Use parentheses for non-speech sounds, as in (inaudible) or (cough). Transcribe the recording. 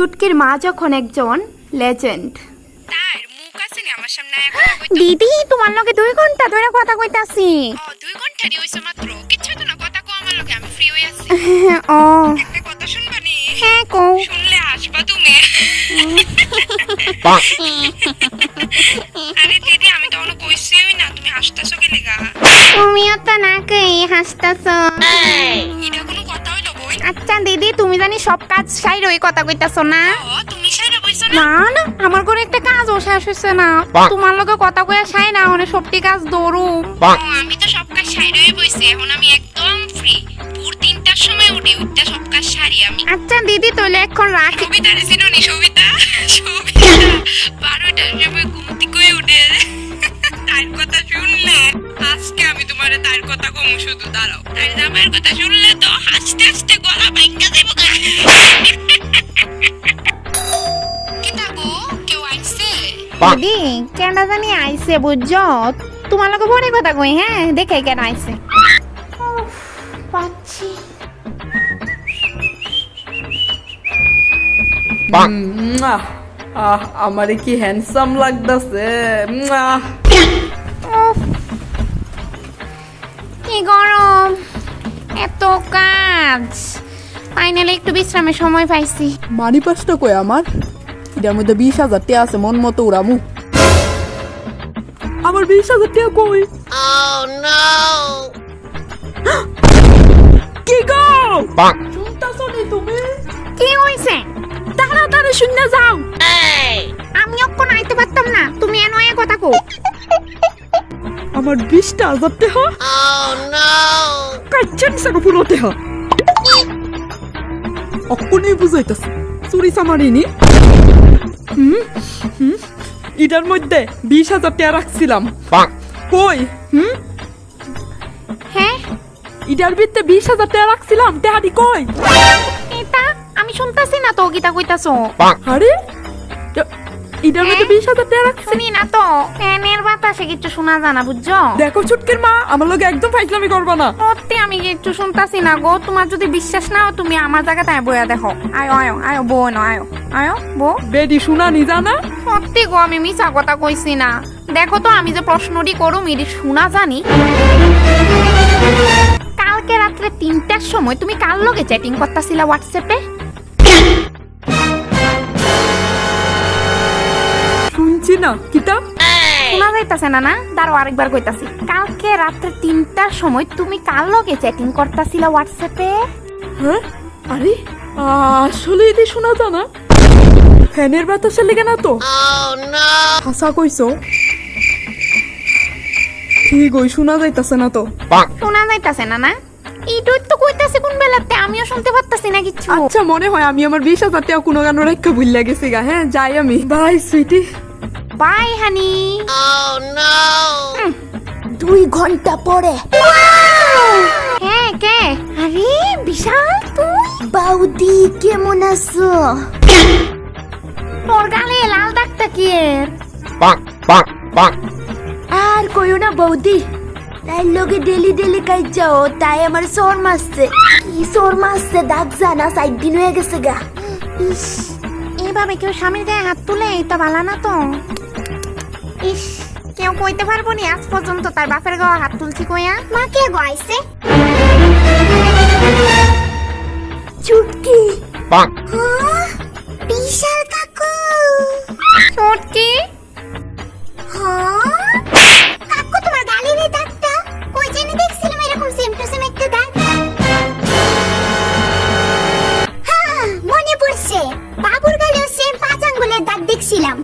ছুটকির মা যখন একজন লেজেন্ড তার মুখ আছে নি আমার সামনে আয়া কথা কইতো দিদি তোমার লগে দুই ঘণ্টা ধরে কথা কইতাছি। দুই ঘন্টারই হইছে মাত্র? কিচ্ছু তো না কথা কো আমার লগে আমি ফ্রি আছি। (laughs) ও। একটা কথা হ্যাঁ কো শুনলে হাসবা তুমি। আরে দিদি আমি তো অনেক কইছিই না তুমি হাসতাছো তুমিও তো এটা কোনো বই আচ্ছা দিদি তুমি জানি সব কাজ সাইর ওই কথা কইতাছো না? ও তুমি সাইরা বইছো না না আমার ঘরে একটা কাজও শেষ হচ্ছে না। তোমার লগে কথা কইয়া সাই না মানে সবটি কাজ দৌড়ুম ও, আমি তো সব কাজ সাইডই বইছি এখন আমি একদম ফ্রি ভোর তিনটার সময় উঠি উঠতে সব কাজ সারি আমি। আচ্ছা দিদি তোলে এখন রাখি। সবিতা রে চিনো নি সবিতা? সবিতা বারোটার সময় ঘুম থেকে উঠে তার কথা আজকে তার কথা কম শুধু দাঁড়াও। তার জামাইয়ের কথা শুনলে তো হাসতে হাসতে গলা বাইকা দেবো গা। কি থাকো কেউ আইছে? দিদি কেনটা জানি আইছে বুঝছ? তোমার পরে কথা কই হ্যাঁ? দেখে কেন আইছে? পাচ্ছি। আমারে কি হ্যান্ডসাম লাগতাছে? কি গরম এত কাজ। ফাইনালি একটু বিশ্রামের সময় পাইছি। মানি পাঁচটা কই আমার? এটার মধ্যে বিশ হাজার টাকা আছে মন মতো উড়ামু। আমার বিশ হাজার টাকা কই? কি গো? শুনতাছো নি তুমি? কি হইছে? তাড়াতাড়ি শুনে যাও। আমি অক্ষণ আইতে পারতাম না তুমি এন এ কথা কো আমার বিশটা হাজার টাকা কাচ্ছেন সাগো পুরো টাকা অক্ষণই বুঝাইতাছে। চুরি চামারিনি হুম হুম। ইটার মধ্যে বিশ হাজার টাকা রাখছিলাম। কই? হুম? হ্যাঁ? ইটার ভিতরে বিশ হাজার টাকা রাখছিলাম। টাকাটি কই? এটা আমি শুনতাছি না তো গীতা কইতাছো। আরে? টা- মধ্যে বিশ হাজার টাকা রাখছি। শুনি না তো ফ্যানের বাতাসে কিছু শোনা জানা বুঝছ? দেখো ছুটকির মা আমার লগে একদম ফাইজলামি করবা না। সত্যি আমি কিচ্ছু শুনতাছি না গো তোমার যদি বিশ্বাস না হয় তুমি আমার জায়গাতে বইয়া দেখো। আয়ো আয়ো আয়ো আয়ো আয়ো বেডি শুনা নি জানা? সত্যি গো আমি মিছা কথা কইছি না। দেখো তো আমি যে প্রশ্নটি করুম এটি শোনা জানি। কালকে রাত্রে তিনটার সময় তুমি কার লগে চ্যাটিং করতেছিলা হোয়াটসঅ্যাপে না কিতা? শোনা যাইতাছে না না দাঁড়ো আরেকবার কইতাছি। কালকে রাত্রে তিনটার সময় তুমি কার লগে চ্যাটিং করতেছিলা হোয়াটসঅ্যাপে হ্যাঁ? আরে আসলে এটি শোনা জানা ফ্যানের বাতাসের লেগে না তো? হাসা কইছো? ঠিক ওই শোনা যাইতাছে না তো? শোনা যাইতাছে না না এইটুই তো কইতাছে কোন বেলাতে আমিও শুনতে পারতাছি না কিচ্ছু আচ্ছা মনে হয় আমি আমার বিশ হাজার টাকা কোনো গান রেখা ভুল গেছি গা। হ্যাঁ যাই আমি। বাই সুইটি বাই হানি দুই ঘণ্টা পরে। হ্যাঁ কে? আরে বিশাল তুই। বাউদি কেমন আছো? তোর গালে লাল দাগটা কি এর? আর কইও না বৌদি। তাই লোকে ডেলি ডেলি কাজ যাও তাই আমার সর মাসছে কি সর মাসছে দাগ জানা সাইড দিন হয়ে গেছে গা। ইস এইভাবে কেউ স্বামীর গায়ে হাত তুলে এটা ভালো না তো। ইস কেউ কইতে পারব নি আজ পর্যন্ত তার বাপের গায়ে হাত তুলছি কইয়া? মা কে গাইছে? চুটকি। হ্যাঁ? বিশাল কাকু। হ্যাঁ কাকু তোমার গালের এই দাগটা। কই জানি দেখছিলাম এরকম সেম টু সেম একটা দাগ। হ্যাঁ মনে পড়ছে বাবুর গালেও সেম পাঁচ আঙ্গুলের দাগ দেখছিলাম।